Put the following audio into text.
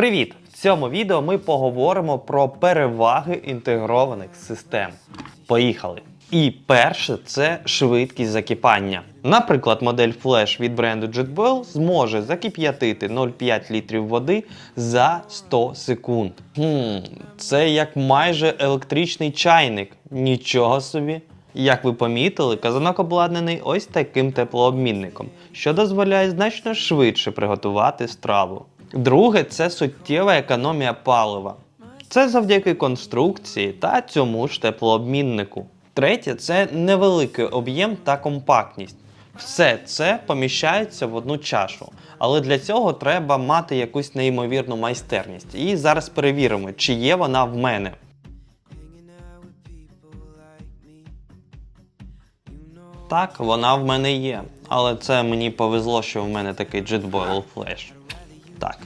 Привіт! В цьому відео ми поговоримо про переваги інтегрованих систем. Поїхали! І перше це швидкість закипання. Наприклад, модель Flash від бренду JetBoil зможе закип'ятити 0,5 літрів води за 100 секунд. Хм, це як майже електричний чайник. Нічого собі. Як ви помітили, казанок обладнаний ось таким теплообмінником, що дозволяє значно швидше приготувати страву. Друге це суттєва економія палива. Це завдяки конструкції та цьому ж теплообміннику. Третє це невеликий об'єм та компактність. Все це поміщається в одну чашу, але для цього треба мати якусь неймовірну майстерність. І зараз перевіримо, чи є вона в мене. Так, вона в мене є. Але це мені повезло, що в мене такий JetBoil Flash. Так,